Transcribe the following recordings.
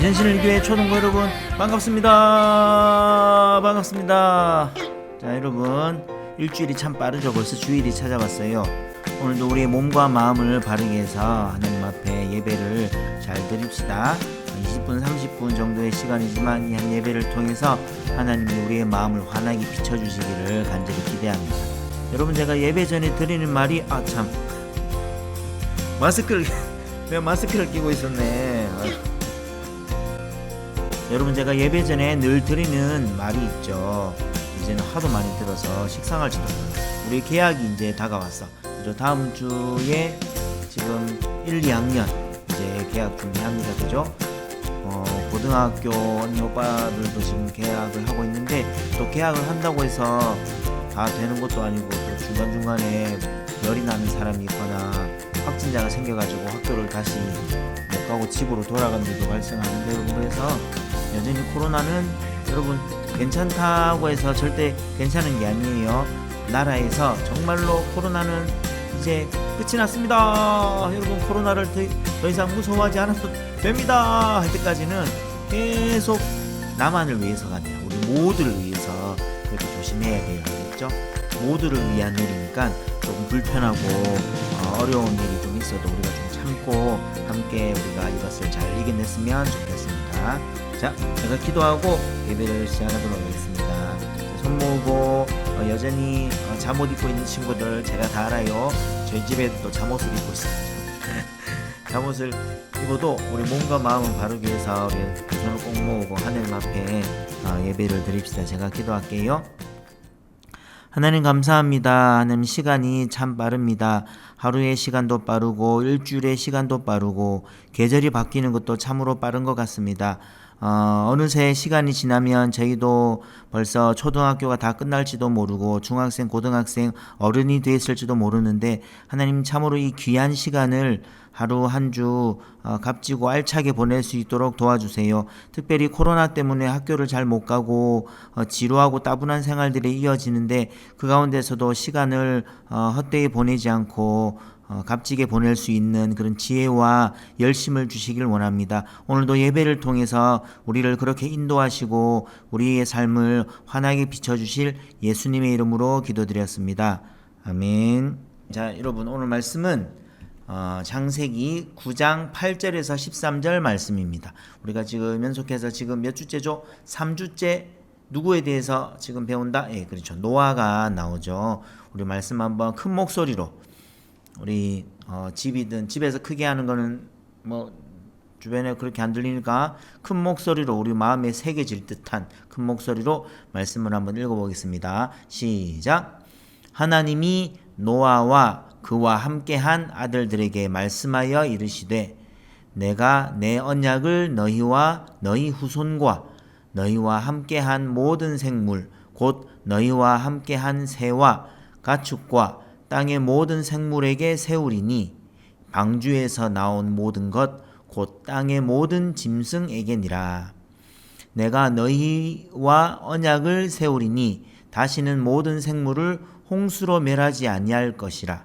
대전신일교회 초등부 여러분 반갑습니다. 반갑습니다. 자 여러분 일주일이 참 빠르죠. 벌써 주일이 찾아왔어요. 오늘도 우리의 몸과 마음을 바르게 해서 하나님 앞에 예배를 잘 드립시다. 20분 30분 정도의 시간이지만 이 한 예배를 통해서 하나님이 우리의 마음을 환하게 비춰주시기를 간절히 기대합니다. 여러분 제가 예배 전에 드리는 말이 아 참. 마스크를 내가 마스크를 끼고 있었네. 여러분 제가 예배 전에 늘 드리는 말이 있죠. 이제는 하도 많이 들어서 식상할지도 몰라요. 우리 계약이 이제 다가왔어. 그죠? 다음 주에 지금 1, 2학년 이제 계약 준비합니다. 그죠? 어, 고등학교 언니 오빠들도 지금 계약을 하고 있는데 또 계약을 한다고 해서 다 되는 것도 아니고 또 중간중간에 열이 나는 사람이 있거나 확진자가 생겨가지고 학교를 다시 못 가고 집으로 돌아간 일도 발생하는데 그래서 여전히 코로나는 여러분 괜찮다고 해서 절대 괜찮은 게 아니에요. 나라에서 정말로 코로나는 이제 끝이 났습니다. 여러분 코로나를 더, 더 이상 무서워하지 않아도 됩니다. 할 때까지는 계속 나만을 위해서가 아니라 우리 모두를 위해서 그렇게 조심해야 돼요. 알겠죠? 모두를 위한 일이니까 조금 불편하고 어, 어려운 일이 좀 있어도 우리가 좀 참고 함께 우리가 이것을 잘 이겨냈으면 좋겠습니다. 자, 제가 기도하고 예배를 시작하도록 하겠습니다. 자, 손 모으고 어, 여전히 어, 잠옷 입고 있는 친구들 제가 다 알아요. 저희 집에 또 잠옷을 입고 있어요. 잠옷을 입어도 우리 몸과 마음을 바르기 위해서 우리 두 손을 꼭 모으고 하나님 앞에 어, 예배를 드립시다. 제가 기도할게요. 하나님 감사합니다. 하나님 시간이 참 빠릅니다. 하루의 시간도 빠르고 일주일의 시간도 빠르고 계절이 바뀌는 것도 참으로 빠른 것 같습니다. 어, 어느새 시간이 지나면 저희도 벌써 초등학교가 다 끝날지도 모르고 중학생, 고등학생, 어른이 됐을지도 모르는데 하나님 참으로 이 귀한 시간을 하루 한주 어, 값지고 알차게 보낼 수 있도록 도와주세요. 특별히 코로나 때문에 학교를 잘 못 가고 어, 지루하고 따분한 생활들이 이어지는데 그 가운데서도 시간을 어, 헛되이 보내지 않고 어, 값지게 보낼 수 있는 그런 지혜와 열심을 주시길 원합니다. 오늘도 예배를 통해서 우리를 그렇게 인도하시고 우리의 삶을 환하게 비춰주실 예수님의 이름으로 기도드렸습니다. 아멘. 자, 여러분 오늘 말씀은 어, 창세기 9장 8절에서 13절 말씀입니다. 우리가 지금 연속해서 지금 몇 주째죠? 3주째 누구에 대해서 지금 배운다? 예, 그렇죠. 노아가 나오죠. 우리 말씀 한번 큰 목소리로 우리 어, 집이든 집에서 크게 하는 거는 뭐 주변에 그렇게 안 들리니까 큰 목소리로 우리 마음에 새겨질 듯한 큰 목소리로 말씀을 한번 읽어보겠습니다. 시작. 하나님이 노아와 그와 함께한 아들들에게 말씀하여 이르시되 내가 내 언약을 너희와 너희 후손과 너희와 함께한 모든 생물 곧 너희와 함께한 새와 가축과 땅의 모든 생물에게 세우리니 방주에서 나온 모든 것 곧 땅의 모든 짐승에게니라. 내가 너희와 언약을 세우리니 다시는 모든 생물을 홍수로 멸하지 아니할 것이라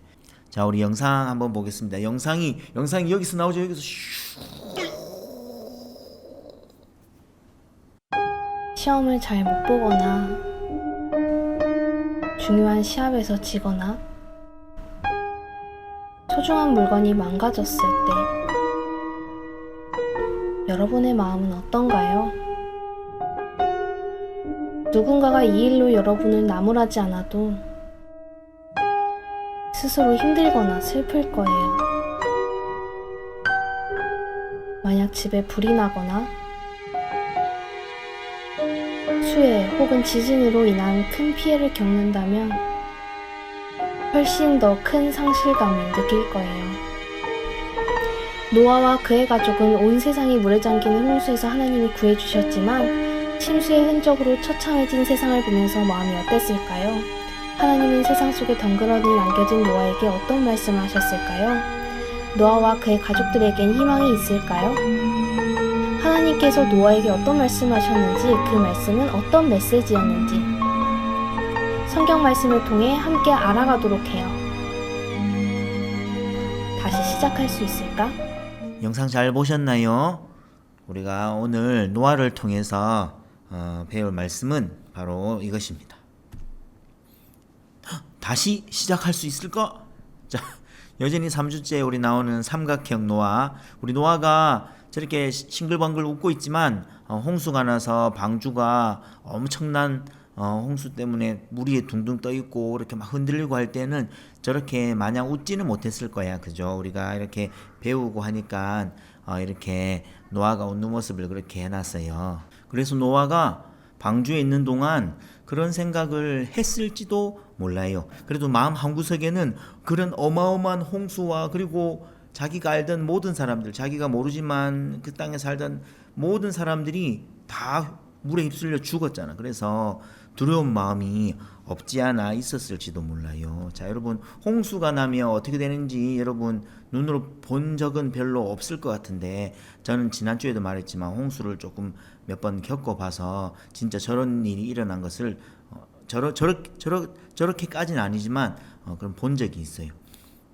자, 우리 영상 한번 보겠습니다. 영상이 영상이 여기서 나오죠. 여기서 슈. 시험을 잘 못 보거나 중요한 시합에서 지거나 소중한 물건이 망가졌을 때 여러분의 마음은 어떤가요? 누군가가 이 일로 여러분을 나무라지 않아도 스스로 힘들거나 슬플 거예요. 만약 집에 불이 나거나 수해 혹은 지진으로 인한 큰 피해를 겪는다면 훨씬 더 큰 상실감을 느낄 거예요. 노아와 그의 가족은 온 세상이 물에 잠기는 홍수에서 하나님이 구해주셨지만 침수의 흔적으로 처참해진 세상을 보면서 마음이 어땠을까요? 하나님은 세상 속에 덩그러니 남겨진 노아에게 어떤 말씀을 하셨을까요? 노아와 그의 가족들에겐 희망이 있을까요? 하나님께서 노아에게 어떤 말씀을 하셨는지 그 말씀은 어떤 메시지였는지 성경 말씀을 통해 함께 알아가도록 해요. 다시 시작할 수 있을까? 영상 잘 보셨나요? 우리가 오늘 노아를 통해서 어, 배울 말씀은 바로 이것입니다. 헉, 다시 시작할 수 있을까? 자, 여전히 3주째 우리 나오는 삼각형 노아. 우리 노아가 저렇게 싱글벙글 웃고 있지만 어, 홍수가 나서 방주가 엄청난 어, 홍수 때문에 물이 둥둥 떠 있고 이렇게 막 흔들리고 할 때는 저렇게 마냥 웃지는 못했을 거야, 그죠? 우리가 이렇게 배우고 하니까 어, 이렇게 노아가 웃는 모습을 그렇게 해놨어요. 그래서 노아가 방주에 있는 동안 그런 생각을 했을지도 몰라요. 그래도 마음 한구석에는 그런 어마어마한 홍수와 그리고 자기가 알던 모든 사람들, 자기가 모르지만 그 땅에 살던 모든 사람들이 다 물에 휩쓸려 죽었잖아. 그래서 두려운 마음이 없지 않아 있었을지도 몰라요. 자, 여러분, 홍수가 나면 어떻게 되는지 여러분 눈으로 본 적은 별로 없을 것 같은데 저는 지난주에도 말했지만 홍수를 조금 몇 번 겪어봐서 진짜 저런 일이 일어난 것을 어, 저러, 저렇게, 저러, 저렇게까지는 아니지만 어, 그럼 본 적이 있어요.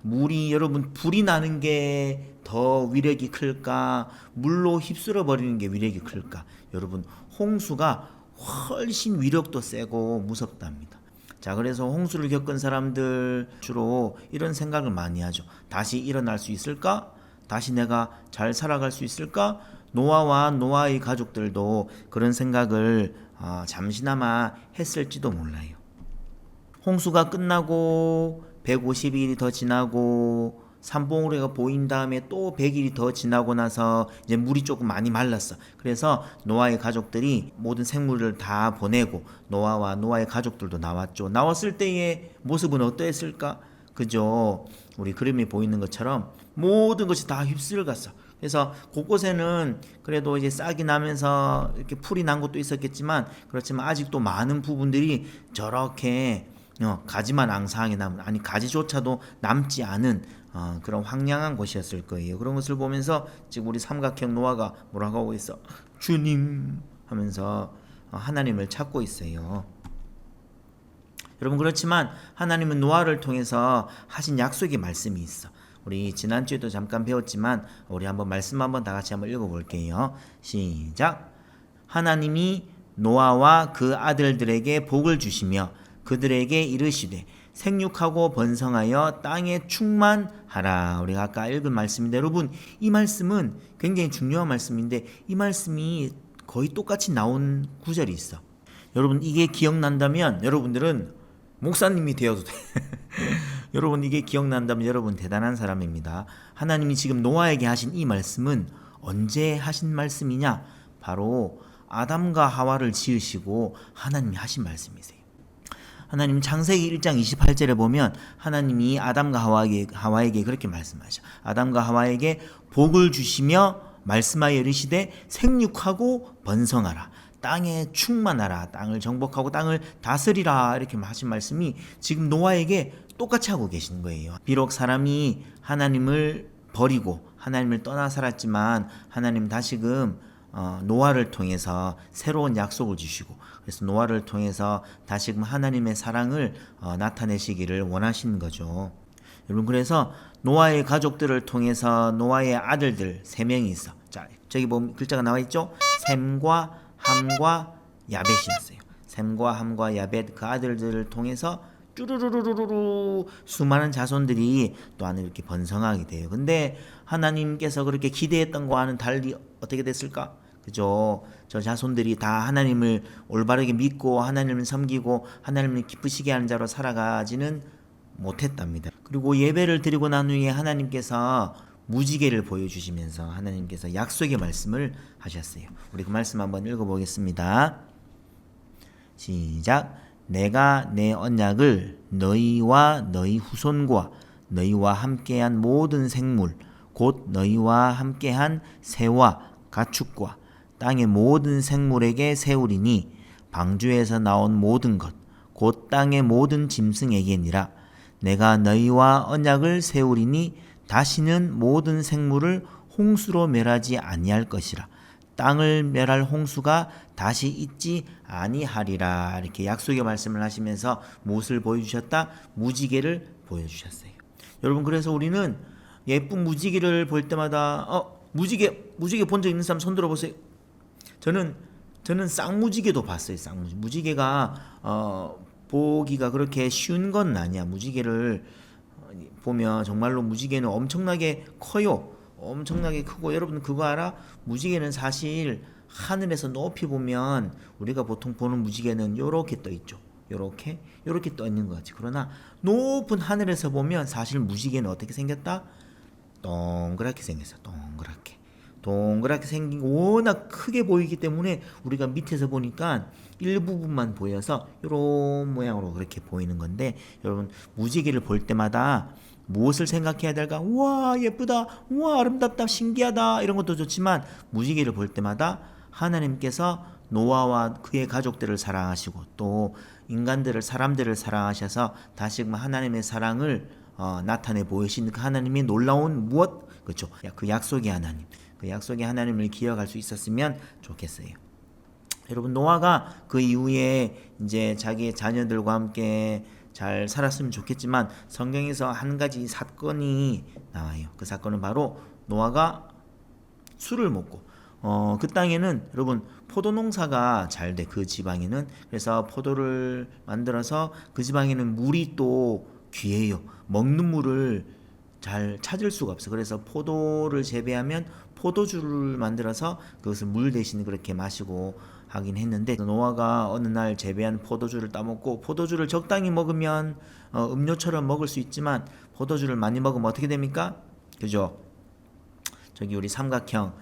물이 여러분 불이 나는 게 더 위력이 클까 물로 휩쓸어 버리는 게 위력이 클까 여러분 홍수가 훨씬 위력도 세고 무섭답니다. 자 그래서 홍수를 겪은 사람들 주로 이런 생각을 많이 하죠. 다시 일어날 수 있을까? 다시 내가 잘 살아갈 수 있을까? 노아와 노아의 가족들도 그런 생각을 어, 잠시나마 했을지도 몰라요. 홍수가 끝나고 150일이 더 지나고 산봉우리가 보인 다음에 또 100일이 더 지나고 나서 이제 물이 조금 많이 말랐어. 그래서 노아의 가족들이 모든 생물을 다 보내고 노아와 노아의 가족들도 나왔죠. 나왔을 때의 모습은 어떠했을까? 그죠? 우리 그림이 보이는 것처럼 모든 것이 다 휩쓸갔어. 그래서 곳곳에는 그래도 이제 싹이 나면서 이렇게 풀이 난 것도 있었겠지만 그렇지만 아직도 많은 부분들이 저렇게 어, 가지만 앙상하게 남은 아니 가지조차도 남지 않은 어, 그런 황량한 곳이었을 거예요. 그런 것을 보면서 지금 우리 삼각형 노아가 뭐라고 하고 있어? 주님 하면서 어, 하나님을 찾고 있어요. 여러분 그렇지만 하나님은 노아를 통해서 하신 약속의 말씀이 있어. 우리 지난주에도 잠깐 배웠지만 우리 한번 말씀 한번 다 같이 한번 읽어볼게요. 시작. 하나님이 노아와 그 아들들에게 복을 주시며 그들에게 이르시되 생육하고 번성하여 땅에 충만하라. 우리가 아까 읽은 말씀인데 여러분 이 말씀은 굉장히 중요한 말씀인데 이 말씀이 거의 똑같이 나온 구절이 있어. 여러분 이게 기억난다면 여러분들은 목사님이 되어도 돼. 여러분 이게 기억난다면 여러분 대단한 사람입니다. 하나님이 지금 노아에게 하신 이 말씀은 언제 하신 말씀이냐? 바로 아담과 하와를 지으시고 하나님이 하신 말씀이세요. 하나님 창세기 1장 28절에 보면 하나님이 아담과 하와에게, 하와에게 그렇게 말씀하셔. 아담과 하와에게 복을 주시며 말씀하여 이르시되 생육하고 번성하라. 땅에 충만하라. 땅을 정복하고 땅을 다스리라. 이렇게 하신 말씀이 지금 노아에게 똑같이 하고 계신 거예요. 비록 사람이 하나님을 버리고 하나님을 떠나 살았지만 하나님 다시금 어, 노아를 통해서 새로운 약속을 주시고 그래서 노아를 통해서 다시금 하나님의 사랑을 어, 나타내시기를 원하시는 거죠. 여러분 그래서 노아의 가족들을 통해서 노아의 아들들 세 명이 있어. 자 저기 보면 글자가 나와 있죠. 셈과 함과 야벳이었어요. 셈과 함과 야벳 그 아들들을 통해서 쭈루루루루루 수많은 자손들이 또한 이렇게 번성하게 돼요. 근데 하나님께서 그렇게 기대했던 거와는 달리 어떻게 됐을까? 그죠? 저 자손들이 다 하나님을 올바르게 믿고 하나님을 섬기고 하나님을 기쁘시게 하는 자로 살아가지는 못했답니다. 그리고 예배를 드리고 난 후에 하나님께서 무지개를 보여주시면서 하나님께서 약속의 말씀을 하셨어요. 우리 그 말씀 한번 읽어보겠습니다. 시작. 내가 내 언약을 너희와 너희 후손과 너희와 함께한 모든 생물 곧 너희와 함께한 새와 가축과 땅의 모든 생물에게 세우리니 방주에서 나온 모든 것 곧 땅의 모든 짐승에게니라. 내가 너희와 언약을 세우리니 다시는 모든 생물을 홍수로 멸하지 아니할 것이라 땅을 멸할 홍수가 다시 있지 아니하리라 이렇게 약속의 말씀을 하시면서 무엇을 보여주셨다 무지개를 보여주셨어요 여러분 그래서 우리는 예쁜 무지개를 볼 때마다 어 무지개 무지개 본 적 있는 사람 손 들어보세요 저는 저는 쌍무지개도 봤어요. 쌍무지 무지개가 어 보기가 그렇게 쉬운 건 아니야. 무지개를 어, 보면 정말로 무지개는 엄청나게 커요. 엄청나게 크고 여러분 그거 알아? 무지개는 사실 하늘에서 높이 보면 우리가 보통 보는 무지개는 요렇게 떠 있죠. 요렇게 요렇게 떠 있는 거지. 그러나 높은 하늘에서 보면 사실 무지개는 어떻게 생겼다? 동그랗게 생겼어. 동그랗게. 동그랗게 생긴 거 워낙 크게 보이기 때문에 우리가 밑에서 보니까 일부분만 보여서 이런 모양으로 그렇게 보이는 건데 여러분 무지개를 볼 때마다 무엇을 생각해야 될까? 와 예쁘다, 와 아름답다, 신기하다 이런 것도 좋지만 무지개를 볼 때마다 하나님께서 노아와 그의 가족들을 사랑하시고 또 인간들을 사람들을 사랑하셔서 다시금 하나님의 사랑을 어, 나타내 보이신 그 하나님의 놀라운 무엇 그렇죠? 야, 그 약속의 하나님, 그 약속의 하나님을 기억할 수 있었으면 좋겠어요. 여러분 노아가 그 이후에 이제 자기의 자녀들과 함께 잘 살았으면 좋겠지만 성경에서 한 가지 사건이 나와요. 그 사건은 바로 노아가 술을 먹고 어, 그 땅에는 여러분 포도 농사가 잘 돼 그 지방에는 그래서 포도를 만들어서 그 지방에는 물이 또 귀해요. 먹는 물을 잘 찾을 수가 없어. 그래서 포도를 재배하면 포도주를 만들어서 그것을 물 대신 그렇게 마시고 하긴 했는데 노아가 어느 날 재배한 포도주를 따먹고 포도주를 적당히 먹으면 어, 음료처럼 먹을 수 있지만 포도주를 많이 먹으면 어떻게 됩니까? 그죠? 저기 우리 삼각형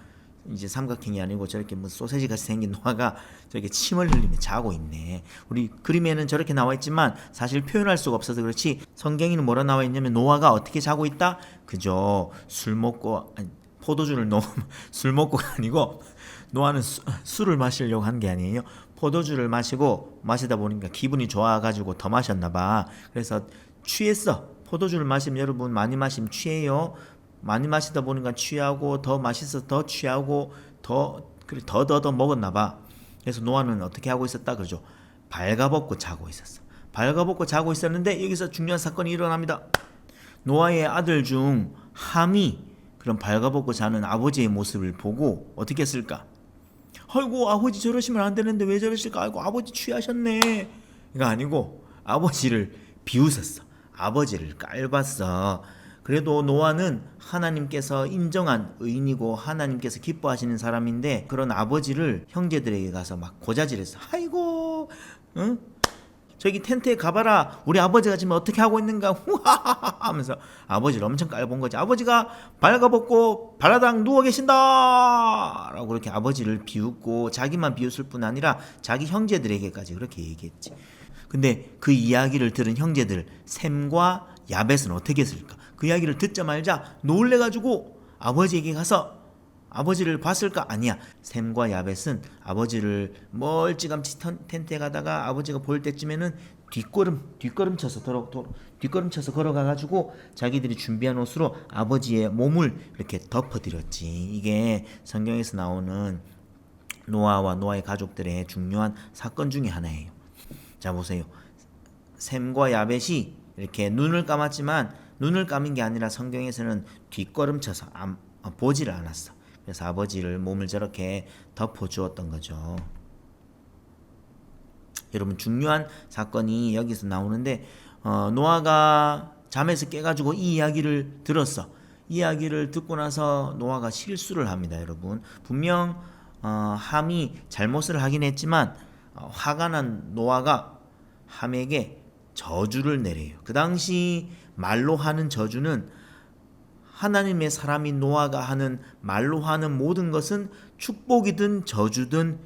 이제 삼각형이 아니고 저렇게 뭐 소세지 같이 생긴 노아가 저렇게 침을 흘리며 자고 있네. 우리 그림에는 저렇게 나와 있지만 사실 표현할 수가 없어서 그렇지 성경에는 뭐라 나와 있냐면 노아가 어떻게 자고 있다? 그죠? 술 먹고 아니, 포도주를 너무 술 먹고가 아니고 노아는 수, 술을 마시려고 한 게 아니에요. 포도주를 마시고 마시다 보니까 기분이 좋아가지고 더 마셨나 봐. 그래서 취했어. 포도주를 마시면 여러분 많이 마시면 취해요. 많이 마시다 보니까 취하고 더 맛있어 더 취하고 더 그래 더더 더 먹었나 봐. 그래서 노아는 어떻게 하고 있었다 그러죠. 발가벗고 자고 있었어. 발가벗고 자고 있었는데 여기서 중요한 사건이 일어납니다. 노아의 아들 중 함이 그런 발가벗고 자는 아버지의 모습을 보고 어떻게 했을까? 아이고 아버지 저러시면 안 되는데 왜 저러실까? 아이고 아버지 취하셨네. 이거 아니고 아버지를 비웃었어. 아버지를 깔봤어. 그래도 노아는 하나님께서 인정한 의인이고 하나님께서 기뻐하시는 사람인데 그런 아버지를 형제들에게 가서 막 고자질했어. 아이고, 응? 저기 텐트에 가봐라. 우리 아버지가 지금 어떻게 하고 있는가? 하면서 아버지를 엄청 깔본 거지. 아버지가 발가벗고 발라당 누워 계신다. 라고 그렇게 아버지를 비웃고 자기만 비웃을 뿐 아니라 자기 형제들에게까지 그렇게 얘기했지. 근데 그 이야기를 들은 형제들 샘과 야벳은 어떻게 했을까? 그 이야기를 듣자마자 놀래가지고 아버지에게 가서 아버지를 봤을까? 아니야. 샘과 야벳은 아버지를 멀찌감치 텐- 텐트에 가다가 아버지가 볼 때쯤에는 뒷걸음 뒷걸음 쳐서 돌아, 돌아 뒷걸음 쳐서 걸어가 가지고 자기들이 준비한 옷으로 아버지의 몸을 이렇게 덮어드렸지. 이게 성경에서 나오는 노아와 노아의 가족들의 중요한 사건 중에 하나예요. 자 보세요. 샘과 야벳이 이렇게 눈을 감았지만 눈을 감은 게 아니라 성경에서는 뒷걸음 쳐서 안- 어, 보지를 않았어. 그래서 아버지를 몸을 저렇게 덮어 주었던 거죠. 여러분 중요한 사건이 여기서 나오는데 어, 노아가 잠에서 깨가지고 이 이야기를 들었어. 이 이야기를 듣고 나서 노아가 실수를 합니다, 여러분. 분명 어, 함이 잘못을 하긴 했지만 어, 화가 난 노아가 함에게 저주를 내려요. 그 당시 말로 하는 저주는 하나님의 사람인 노아가 하는 말로 하는 모든 것은 축복이든 저주든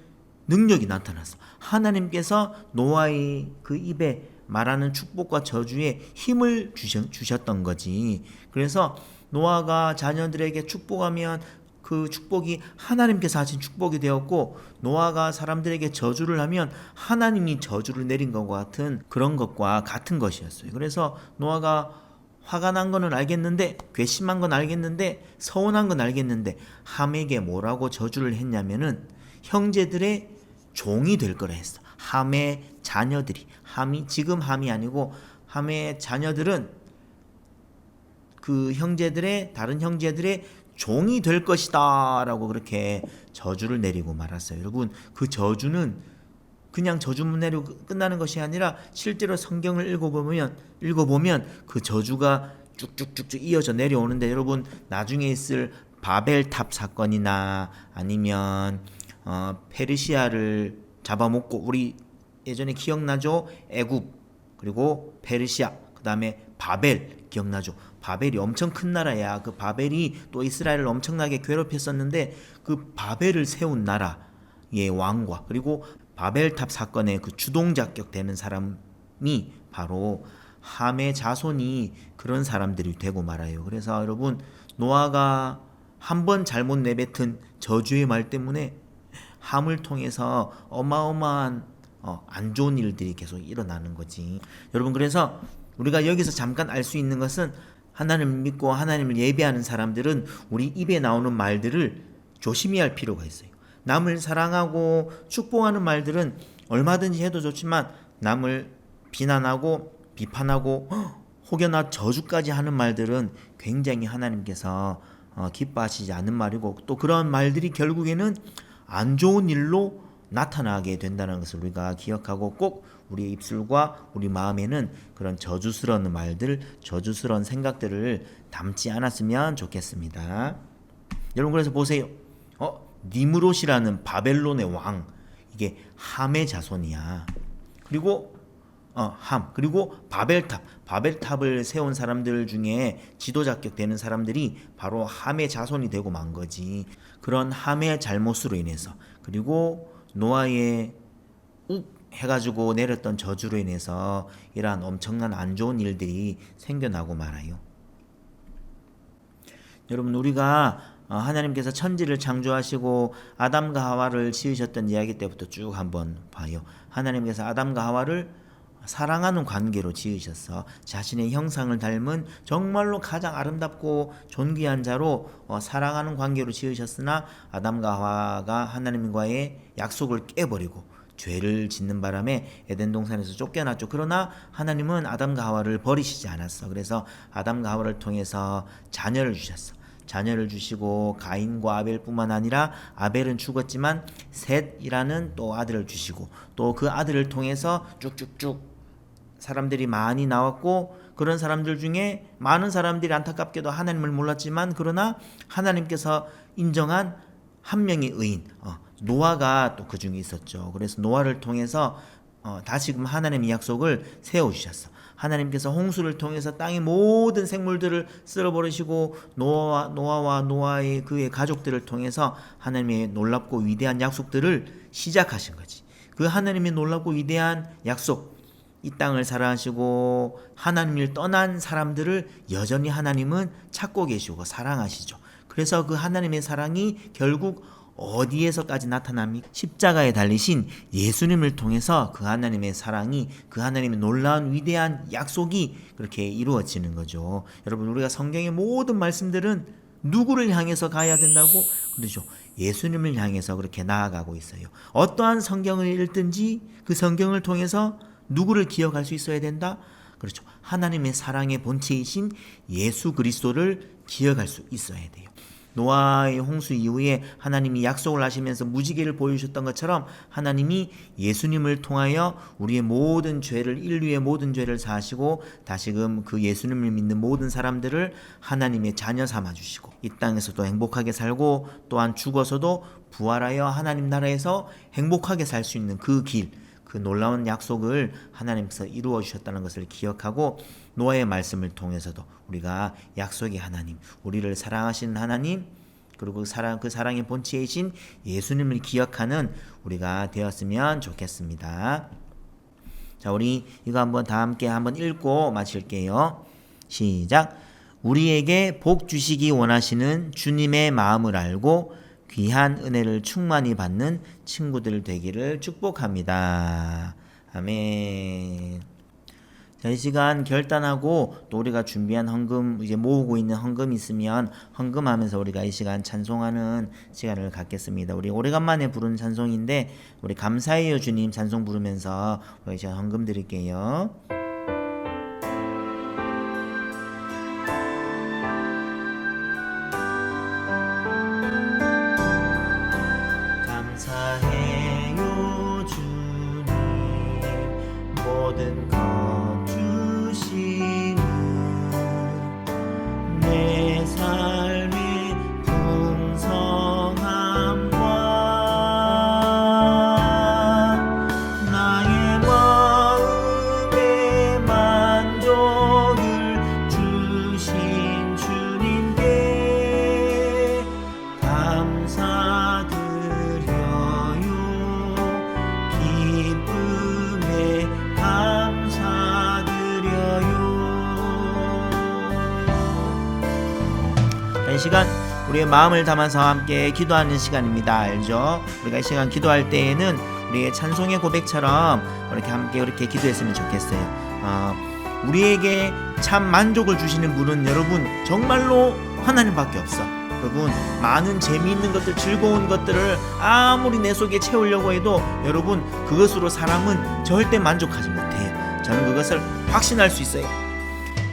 능력이 나타났어. 하나님께서 노아의 그 입에 말하는 축복과 저주에 힘을 주셨, 주셨던 거지. 그래서 노아가 자녀들에게 축복하면 그그 축복이 하나님께서 하신 축복이 되었고 노아가 사람들에게 저주를 하면 하나님이 저주를 내린 것과 같은 그런 것과 같은 것이었어요. 그래서 노아가 화가 난 거는 알겠는데 괘씸한 건 알겠는데 서운한 건 알겠는데 함에게 뭐라고 저주를 했냐면은 형제들의 종이 될 거라 했어. 함의 자녀들이 함이 지금 함이 아니고 함의 자녀들은 그 형제들의 다른 형제들의 종이 될 것이다라고 그렇게 저주를 내리고 말았어요. 여러분 그 저주는 그냥 저주문 내리고 끝나는 것이 아니라 실제로 성경을 읽어보면 읽어보면 그 저주가 쭉쭉쭉쭉 이어져 내려오는데 여러분 나중에 있을 바벨탑 사건이나 아니면 어, 페르시아를 잡아먹고 우리 예전에 기억나죠? 애굽 그리고 페르시아 그 다음에 바벨 기억나죠? 바벨이 엄청 큰 나라야. 그 바벨이 또 이스라엘을 엄청나게 괴롭혔었는데 그 바벨을 세운 나라의 왕과 그리고 바벨탑 사건의 그 주동자격 되는 사람이 바로 함의 자손이 그런 사람들이 되고 말아요. 그래서 여러분 노아가 한 번 잘못 내뱉은 저주의 말 때문에 함을 통해서 어마어마한 어, 안 좋은 일들이 계속 일어나는 거지. 여러분 그래서 우리가 여기서 잠깐 알 수 있는 것은 하나님을 믿고 하나님을 예배하는 사람들은 우리 입에 나오는 말들을 조심히 할 필요가 있어요. 남을 사랑하고 축복하는 말들은 얼마든지 해도 좋지만 남을 비난하고 비판하고 혹여나 저주까지 하는 말들은 굉장히 하나님께서 어, 기뻐하시지 않는 말이고 또 그런 말들이 결국에는 안 좋은 일로 나타나게 된다는 것을 우리가 기억하고 꼭 우리 입술과 우리 마음에는 그런 저주스러운 말들, 저주스러운 생각들을 담지 않았으면 좋겠습니다. 여러분 그래서 보세요. 어, 니무롯이라는 바벨론의 왕 이게 함의 자손이야. 그리고 어, 함 그리고 바벨탑 바벨탑을 세운 사람들 중에 지도자격 되는 사람들이 바로 함의 자손이 되고 만 거지 그런 함의 잘못으로 인해서 그리고 노아의 욱 해가지고 내렸던 저주로 인해서 이러한 엄청난 안 좋은 일들이 생겨나고 말아요. 여러분 우리가 어, 하나님께서 천지를 창조하시고 아담과 하와를 지으셨던 이야기 때부터 쭉 한번 봐요. 하나님께서 아담과 하와를 사랑하는 관계로 지으셨어. 자신의 형상을 닮은 정말로 가장 아름답고 존귀한 자로 어, 사랑하는 관계로 지으셨으나 아담과 하와가 하나님과의 약속을 깨버리고 죄를 짓는 바람에 에덴 동산에서 쫓겨났죠. 그러나 하나님은 아담과 하와를 버리시지 않았어. 그래서 아담과 하와를 통해서 자녀를 주셨어. 자녀를 주시고 가인과 아벨뿐만 아니라 아벨은 죽었지만 셋이라는 또 아들을 주시고 또 그 아들을 통해서 쭉쭉쭉 사람들이 많이 나왔고 그런 사람들 중에 많은 사람들이 안타깝게도 하나님을 몰랐지만 그러나 하나님께서 인정한 한 명의 의인 어, 노아가 또 그 중에 있었죠. 그래서 노아를 통해서 어, 다시금 하나님의 약속을 세워 주셨어. 하나님께서 홍수를 통해서 땅의 모든 생물들을 쓸어버리시고 노아와 노아와 노아의 그의 가족들을 통해서 하나님의 놀랍고 위대한 약속들을 시작하신 거지. 그 하나님의 놀랍고 위대한 약속 이 땅을 살아하시고 하나님을 떠난 사람들을 여전히 하나님은 찾고 계시고 사랑하시죠. 그래서 그 하나님의 사랑이 결국 어디에서까지 나타납니까? 십자가에 달리신 예수님을 통해서 그 하나님의 사랑이 그 하나님의 놀라운 위대한 약속이 그렇게 이루어지는 거죠. 여러분 우리가 성경의 모든 말씀들은 누구를 향해서 가야 된다고? 그렇죠. 예수님을 향해서 그렇게 나아가고 있어요. 어떠한 성경을 읽든지 그 성경을 통해서 누구를 기억할 수 있어야 된다? 그렇죠. 하나님의 사랑의 본체이신 예수 그리스도를 기억할 수 있어야 돼요. 노아의 홍수 이후에 하나님이 약속을 하시면서 무지개를 보여주셨던 것처럼 하나님이 예수님을 통하여 우리의 모든 죄를 인류의 모든 죄를 사하시고 다시금 그 예수님을 믿는 모든 사람들을 하나님의 자녀 삼아 주시고 이 땅에서도 행복하게 살고 또한 죽어서도 부활하여 하나님 나라에서 행복하게 살 수 있는 그 길, 그 놀라운 약속을 하나님께서 이루어 주셨다는 것을 기억하고 노아의 말씀을 통해서도 우리가 약속의 하나님, 우리를 사랑하시는 하나님, 그리고 사랑 그 사랑의 본체이신 예수님을 기억하는 우리가 되었으면 좋겠습니다. 자, 우리 이거 한번 다 함께 한번 읽고 마칠게요. 시작. 우리에게 복 주시기 원하시는 주님의 마음을 알고 귀한 은혜를 충만히 받는 친구들 되기를 축복합니다. 아멘. 자, 이 시간 결단하고 또 우리가 준비한 헌금 이제 모으고 있는 헌금 있으면 헌금하면서 우리가 이 시간 찬송하는 시간을 갖겠습니다. 우리 오래간만에 부른 찬송인데 우리 감사해요 주님 찬송 부르면서 우리 시간 헌금 드릴게요. 이 시간 우리의 마음을 담아서 함께 기도하는 시간입니다. 알죠? 우리가 이 시간 기도할 때에는 우리의 찬송의 고백처럼 이렇게 함께 이렇게 기도했으면 좋겠어요. 어, 우리에게 참 만족을 주시는 분은 여러분 정말로 하나님밖에 없어. 여러분 많은 재미있는 것들 즐거운 것들을 아무리 내 속에 채우려고 해도 여러분 그것으로 사람은 절대 만족하지 못해요. 저는 그것을 확신할 수 있어요.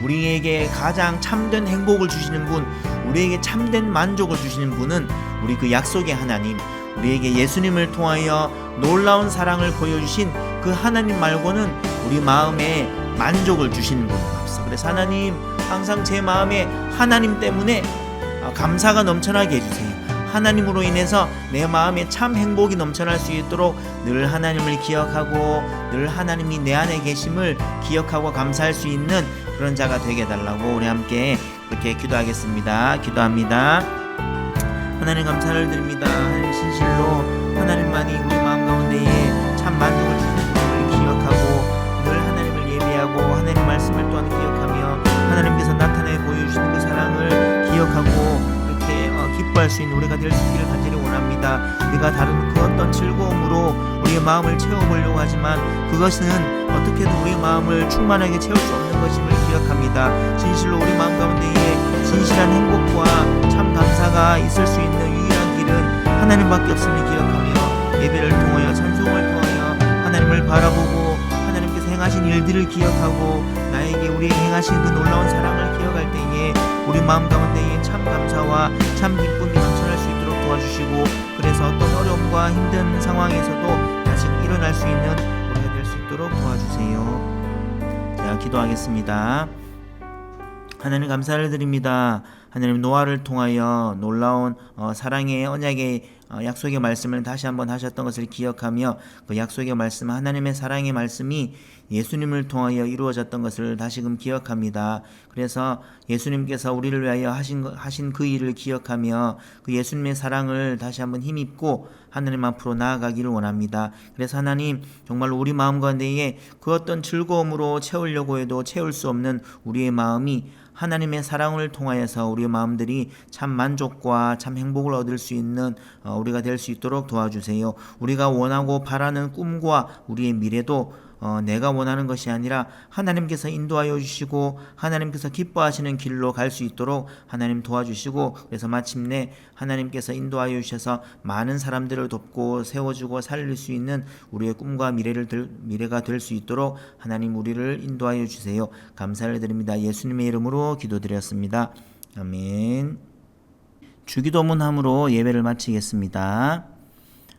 우리에게 가장 참된 행복을 주시는 분 우리에게 참된 만족을 주시는 분은 우리 그 약속의 하나님 우리에게 예수님을 통하여 놀라운 사랑을 보여주신 그 하나님 말고는 우리 마음에 만족을 주시는 분은 없어 그래서 하나님 항상 제 마음에 하나님 때문에 아, 감사가 넘쳐나게 해주세요. 하나님으로 인해서 내 마음에 참 행복이 넘쳐날 수 있도록 늘 하나님을 기억하고 늘 하나님이 내 안에 계심을 기억하고 감사할 수 있는 그런 자가 되게 해달라고 우리 함께 이렇게 기도하겠습니다. 기도합니다. 하나님 감사를 드립니다. 하나님 진실로 하나님만이 우리 마음 가운데에 참 만족을 주시는 것을 기억하고 늘 하나님을 예배하고 하나님 말씀을 또한 기억하며 하나님께서 나타내 보여주시는 그 사랑을 기억하고 이렇게 어, 기뻐할 수 있는 우리가 될 수 있기를 간절히 원합니다. 우리가 다른 그 어떤 즐거움으로 우리의 마음을 채워보려고 하지만 그것은 어떻게든 우리의 마음을 충만하게 채울 수 없는 것임을 기억합니다. 진실로 우리 마음 가운데에 진실한 행복과 참 감사가 있을 수 있는 유일한 길은 하나님밖에 없음을 기억하며 예배를 통하여 찬송을 통하여 하나님을 바라보고 하나님께서 행하신 일들을 기억하고 나에게 우리에게 행하신 그 놀라운 사랑을 기억할 때에 우리 마음 가운데에 참 감사와 참 기쁨이 넘쳐날 수 있도록 도와주시고 그래서 어떤 어려움과 힘든 상황에서도 다시 일어날 수 있는 우리가 될 수 있도록 도와주세요. 자 기도하겠습니다. 하나님 감사를 드립니다. 하나님 노아를 통하여 놀라운 어, 사랑의 언약의 어, 약속의 말씀을 다시 한번 하셨던 것을 기억하며 그 약속의 말씀 하나님의 사랑의 말씀이 예수님을 통하여 이루어졌던 것을 다시금 기억합니다. 그래서 예수님께서 우리를 위하여 하신 거- 하신 그 일을 기억하며 그 예수님의 사랑을 다시 한번 힘입고 하나님 앞으로 나아가기를 원합니다. 그래서 하나님 정말 우리 마음 가운데에 그 어떤 즐거움으로 채우려고 해도 채울 수 없는 우리의 마음이 하나님의 사랑을 통하여서 우리의 마음들이 참 만족과 참 행복을 얻을 수 있는 어, 우리가 될 수 있도록 도와주세요. 우리가 원하고 바라는 꿈과 우리의 미래도 어, 내가 원하는 것이 아니라 하나님께서 인도하여 주시고 하나님께서 기뻐하시는 길로 갈 수 있도록 하나님 도와주시고 그래서 마침내 하나님께서 인도하여 주셔서 많은 사람들을 돕고 세워주고 살릴 수 있는 우리의 꿈과 미래를 들, 미래가 될 수 있도록 하나님 우리를 인도하여 주세요. 감사를 드립니다. 예수님의 이름으로 기도드렸습니다. 아멘. 주기도문함으로 예배를 마치겠습니다.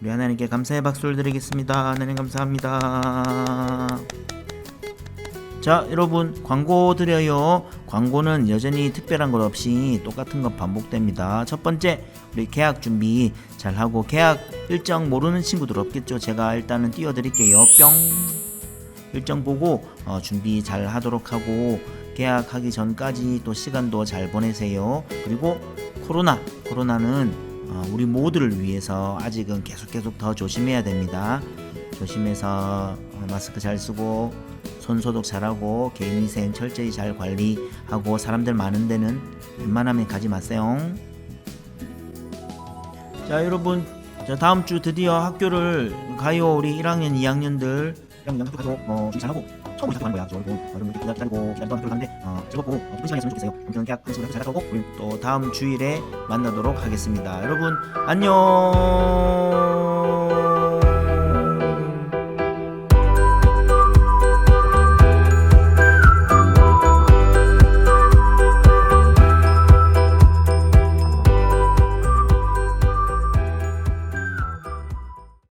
우리 하나님께 감사의 박수를 드리겠습니다. 하나님 감사합니다. 자 여러분 광고 드려요. 광고는 여전히 특별한 것 없이 똑같은 것 반복됩니다. 첫 번째 우리 계약 준비 잘 하고 계약 일정 모르는 친구들 없겠죠? 제가 일단은 띄워 드릴게요. 뿅. 일정 보고 어, 준비 잘 하도록 하고 계약하기 전까지 또 시간도 잘 보내세요. 그리고 코로나 코로나는 어, 우리 모두를 위해서 아직은 계속 계속 더 조심해야 됩니다. 조심해서 어, 마스크 잘 쓰고 손 소독 잘하고 개인위생 철저히 잘 관리하고 사람들 많은 데는 웬만하면 가지 마세요. 자 여러분. 자 다음 주 드디어 학교를 가요. 우리 1학년 2학년들. 1학년 학교 가서 어 잘하고 처음 시작하는 거야. 여러분 어, 여러분 기다 기다리고 기다리고 학교를 가는데 어 즐겁고 어, 기쁜 시간이었으면 좋겠어요. 아무튼 계약 한 친구 잘하고 우리 또 다음 주일에 만나도록 하겠습니다. 여러분 안녕